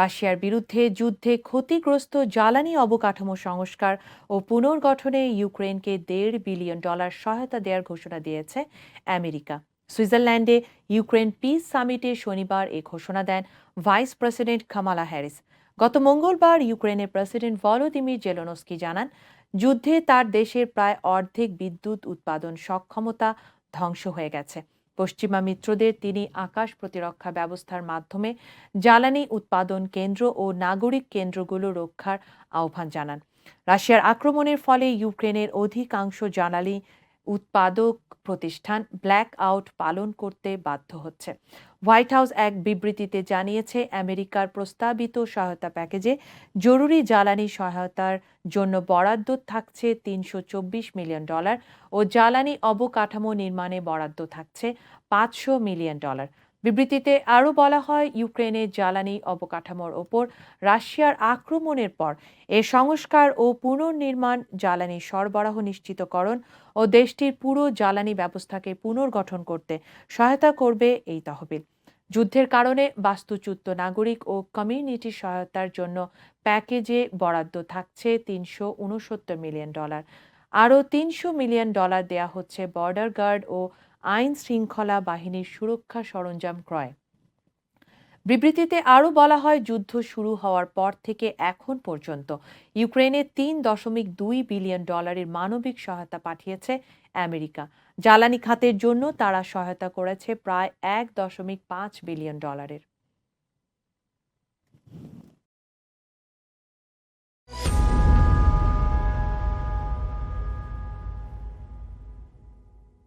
রাশিয়ার বিরুদ্ধে যুদ্ধে ক্ষতিগ্রস্ত জ্বালানি অবকাঠামো সংস্কার ও পুনর্গঠনে ইউক্রেনকে দেড় বিলিয়ন ডলার সহায়তা দেওয়ার ঘোষণা দিয়েছে আমেরিকা। সুইজারল্যান্ডে ইউক্রেন পিস সামিটে শনিবার এ ঘোষণা দেন ভাইস প্রেসিডেন্ট কামালা হ্যারিস। গত মঙ্গলবার ইউক্রেনের প্রেসিডেন্ট ভলোদিমির জেলোনস্কি জানান, যুদ্ধে তার দেশের প্রায় অর্ধেক বিদ্যুৎ উৎপাদন সক্ষমতা ধ্বংস হয়ে গেছে। পশ্চিমা মিত্রদের তিনি আকাশ প্রতিরক্ষা ব্যবস্থার মাধ্যমে জ্বালানি উৎপাদন কেন্দ্র ও নাগরিক কেন্দ্রগুলো রক্ষার আহ্বান জানান। রাশিয়ার আক্রমণের ফলে ইউক্রেনের অধিকাংশ জ্বালানি উৎপাদক প্রতিষ্ঠান ব্ল্যাক আউট পালন করতে বাধ্য হচ্ছে। হোয়াইট হাউস এক বিবৃতিতে জানিয়েছে, আমেরিকার প্রস্তাবিত সহায়তা প্যাকেজে জরুরি জ্বালানি সহায়তার জন্য বরাদ্দ থাকছে তিনশো চব্বিশ মিলিয়ন ডলার ও জ্বালানি অবকাঠামো নির্মাণে বরাদ্দ থাকছে পাঁচশো মিলিয়ন ডলার। বিবৃতিতে আরও বলা হয় ইউক্রেনের জ্বালানি অবকাঠামোর ওপর রাশিয়ার আক্রমণের পর এ সংস্কার ও পুনর্নির্মাণ জ্বালানি সরবরাহ নিশ্চিতকরণ ও দেশটির পুরো জ্বালানি ব্যবস্থাকে পুনর্গঠন করতে সহায়তা করবে এই তহবিল। যুদ্ধের কারণে বাস্তুচ্যুত নাগরিক ও কমিউনিটি সহায়তার জন্য প্যাকেজে বরাদ্দ থাকছে তিনশো উনসত্তর মিলিয়ন ডলার। আরও তিনশো মিলিয়ন ডলার দেয়া হচ্ছে বর্ডার গার্ড ও আইন শৃঙ্খলা বাহিনীর সুরক্ষা সরঞ্জাম ক্রয়। বিবৃতিতে আরও বলা হয়, যুদ্ধ শুরু হওয়ার পর থেকে এখন পর্যন্ত ইউক্রেনে তিন দশমিক দুই বিলিয়ন ডলারের মানবিক সহায়তা পাঠিয়েছে আমেরিকা। জ্বালানি খাতের জন্য তারা সহায়তা করেছে প্রায় এক দশমিক পাঁচ বিলিয়ন ডলারের।